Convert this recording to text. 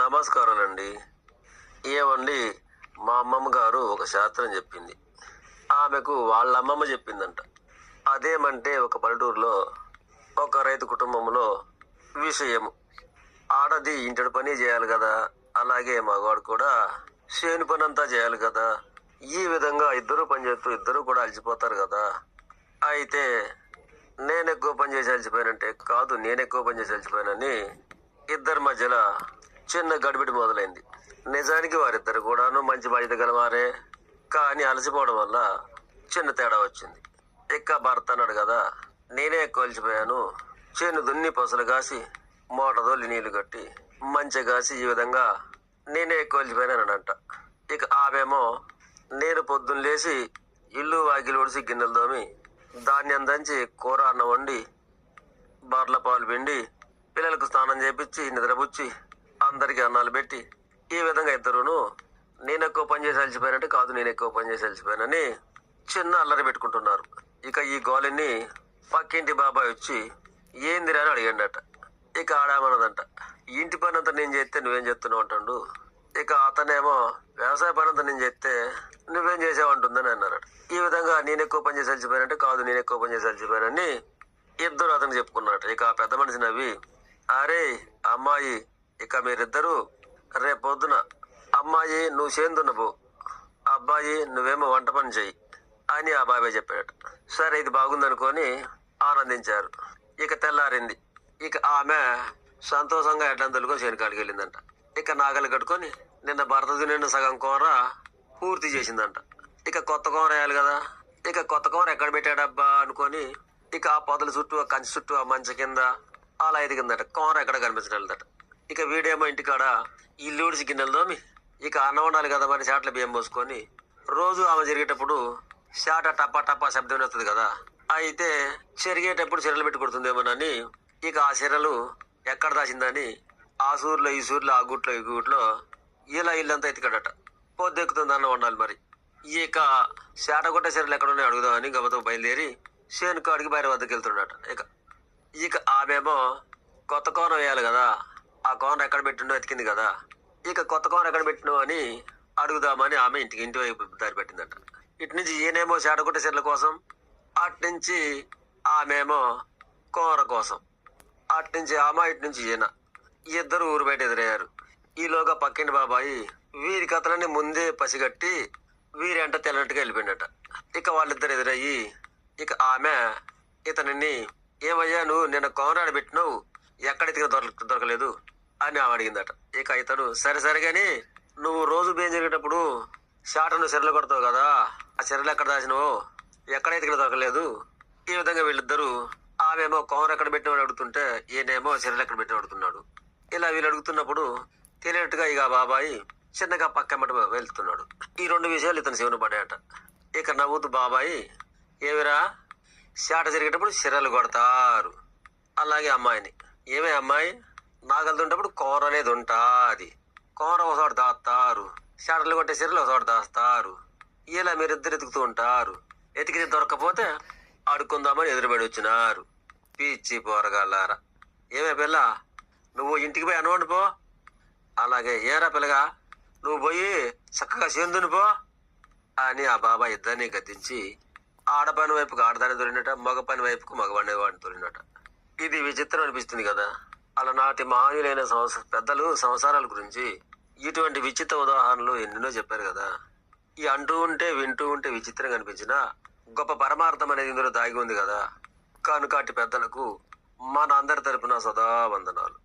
నమస్కారం అండి ఏమండి మా అమ్మమ్మ గారు ఒక శాస్త్రం చెప్పింది. ఆమెకు వాళ్ళ అమ్మమ్మ చెప్పిందంట. అదేమంటే ఒక పల్లెటూరులో ఒక రైతు కుటుంబంలో విషయము. ఆడది ఇంటి పని చేయాలి కదా అలాగే మగవాడు కూడా చేను పని అంతా చేయాలి కదా. ఈ విధంగా ఇద్దరు పని చేస్తూ ఇద్దరు కూడా అలసిపోతారు కదా. అయితే నేను ఎక్కువ పని చేసి అలసిపోయానంటే కాదు నేను ఎక్కువ పని చేసి అలసిపోయానని ఇద్దరి మధ్యలో చిన్న గడిబిడి మొదలైంది. నిజానికి వారిద్దరు కూడాను మంచి బాధ్యత గలవారే. కానీ అలసిపోవడం వల్ల చిన్న తేడా వచ్చింది. ఇక భర్త అన్నాడు కదా నేనే కోల్చిపోయాను. చేను దున్ని పొసలు కాసి మూట నీళ్ళు కట్టి మంచి కాసి ఈ విధంగా నేనే కోల్చిపోయానంట ఇక ఆమెమో నేను పొద్దున్న లేచి ఇల్లు వాకిలు ఒడిసి గిన్నెలు తోమి ధాన్యం దంచి కూర అన్నం వండి బార్ల పాలు పిండి పిల్లలకు స్నానం చేపించి నిద్రపుచ్చి అందరికీ అన్నాలు పెట్టి ఈ విధంగా ఇద్దరును నేను ఎక్కువ పని చేసి అలసిపోయానంటే కాదు నేను ఎక్కువ పని చేసి అలసిపోయానని చిన్న అల్లరి పెట్టుకుంటున్నారు. ఇక ఈ గోళిని పక్కింటి బాబాయ్ వచ్చి ఏందిరా అని అడిగాడట. ఇక ఆడామన్నదంట. ఇంటి పని అంతా నేను చేస్తే నువ్వేం చేస్తున్నావు? అంటాడు. ఇక అతనేమో వ్యవసాయ పని అంతా నేను చేస్తే నువ్వేం చేసావంటుందని అన్నారట. ఈ విధంగా నేను ఎక్కువ పని చేసి అలసిపోయానంటే కాదు నేను ఎక్కువ పని చేసి అలసిపోయానని ఇద్దరు అతను చెప్పుకున్నట్టు ఇక ఆ పెద్ద మనిషి నవ్వి అరే అమ్మాయి ఇక మీరిద్దరూ రేపొద్దున అమ్మాయి నువ్వు చేందున్నవు అబ్బాయి నువ్వేమో వంట పని చెయ్యి అని ఆ బాబాయ్ చెప్పాడు సరే ఇది బాగుందనుకొని ఆనందించారు. ఇక తెల్లారింది. ఇక ఆమె సంతోషంగా ఎడ్లంతలుగా శనికాడికి వెళ్ళిందంట ఇక నాగలి కట్టుకొని నిన్న భర్త నిన్న సగం కూర పూర్తి చేసిందంట. ఇక కొత్త కూర వేయాలి కదా. ఇక కొత్త కూర ఎక్కడ పెట్టాడబ్బా అనుకొని ఇక ఆ పొదల చుట్టూ ఆ కంచి చుట్టూ ఆ మంచ కింద అలా ఎదిగిందట. కూర ఎక్కడ కనిపించడం లేదట. ఇక వీడేమో ఇంటికాడ ఇల్లు ఊడిసి గిన్నెలు తోమి ఇక అన్నం వండాలి కదా మరి చాట్ల బియ్యం పోసుకొని రోజు ఆమె జరిగేటప్పుడు శాట టపా టపా శబ్దం వస్తుంది కదా. అయితే చెరిగేటప్పుడు చీరలు పెట్టి కొడుతుందేమోనని ఇక ఆ చీరలు ఎక్కడ దాచిందని ఆ సూర్లో ఈ సూర్లో ఆ గుట్లో ఈ గుట్లో ఇలా ఇల్లంతా ఎత్తికడట పొద్దెక్కుతుంది అన్నం వండాలి మరి. ఇక శాట కొట్టే చీరలు ఎక్కడున్నాయి అడుగుదామని గబతో బయలుదేరి శేను కాడికి బయట వద్దకు వెళ్తున్నాడట ఇక ఇక ఆమెమో కొత్త కోణం వేయాలి కదా ఆ కోన ఎక్కడ పెట్టిండో ఎతికింది కదా. ఇక కొత్త కోన ఎక్కడ పెట్టినో అని అడుగుదామని ఆమె ఇంటికి ఇంటి వైపు దారి పెట్టిందట. ఇటు నుంచి ఈయనేమో చేడగుట్ట చెట్ల కోసం అటు నుంచి ఆమెమో కోర కోసం అటు నుంచి ఆమె ఇటు నుంచి ఈయన. ఇద్దరు ఊరు బయట ఎదురయ్యారు. ఈలోగా పక్కింటి బాబాయి వీరి కథలని ముందే పసిగట్టి వీరెంట తెల్లనట్టుగా వెళ్ళిపోయిందట ఇక వాళ్ళిద్దరు ఎదురయ్యి ఇక ఆమె ఇతనిని ఏమయ్యా నువ్వు నిన్న కోనరాడు పెట్టినావు ఎక్కడ దొరక దొరకలేదు. అని ఆమె అడిగిందట. ఇక ఇతను సరే సరే నువ్వు రోజు బియ్యం జరిగేటప్పుడు షాటను చెరలు కొడతావు కదా ఆ చెరలు ఎక్కడ దాచినావు ఎక్కడ ఎతికిన దొరకలేదు. ఈ విధంగా వీళ్ళిద్దరూ ఆమెమో కోమర ఎక్కడ పెట్టినవాడు అడుగుతుంటే ఈయనేమో చెరలు ఎక్కడ పెట్టిన అడుగుతున్నాడు. ఇలా వీళ్ళు అడుగుతున్నప్పుడు తెలియనట్టుగా ఇక బాబాయి చిన్నగా పక్కమ్మట వెళ్తున్నాడు. ఈ రెండు విషయాలు ఇతను శివుని పడ్డాయట. ఇక నవ్వుతూ బాబాయి ఏమిరా? షాట జరిగేటప్పుడు సిరలు కొడతారు. అలాగే అమ్మాయిని. ఏమే అమ్మాయి? నాగలుతుంటప్పుడు కూర అనేది ఉంటాది. కూర ఒకసారి దాస్తారు. షటర్లు కొట్టే సిరలు ఒకసారి దాస్తారు. ఇలా మీరిద్దరు ఎతుకుతూ ఉంటారు. ఎతికితే దొరకపోతే ఆడుకుందామని ఎదురుబడి వచ్చినారు. పిచ్చి పోరగాలారా ఏమే పిల్ల? నువ్వు ఇంటికి పోయి అనవండి పో. అలాగే ఏరా పిల్లగా? నువ్వు పోయి చక్కగా చేందుని పో. అని ఆ బాబా ఇద్దరిని గద్దించి ఆడపని వైపుకు ఆడదాన్ని దొరినట మగ పని వైపుకు మగవాడిని వాడిని దొరినట ఇది విచిత్రం అనిపిస్తుంది కదా. అలనాటి మాన్యులైన సంవత్స పెద్దలు సంసారాల గురించి ఇటువంటి విచిత్ర ఉదాహరణలు ఎన్నెన్నో చెప్పారు కదా. ఈ అంటూ ఉంటే వింటూ ఉంటే విచిత్రంగా కనిపించిన గొప్ప పరమార్థం అనేది ఇందులో దాగి ఉంది కదా. కానుకాటి పెద్దలకు మన అందరి తరపున సదా వందనాలు.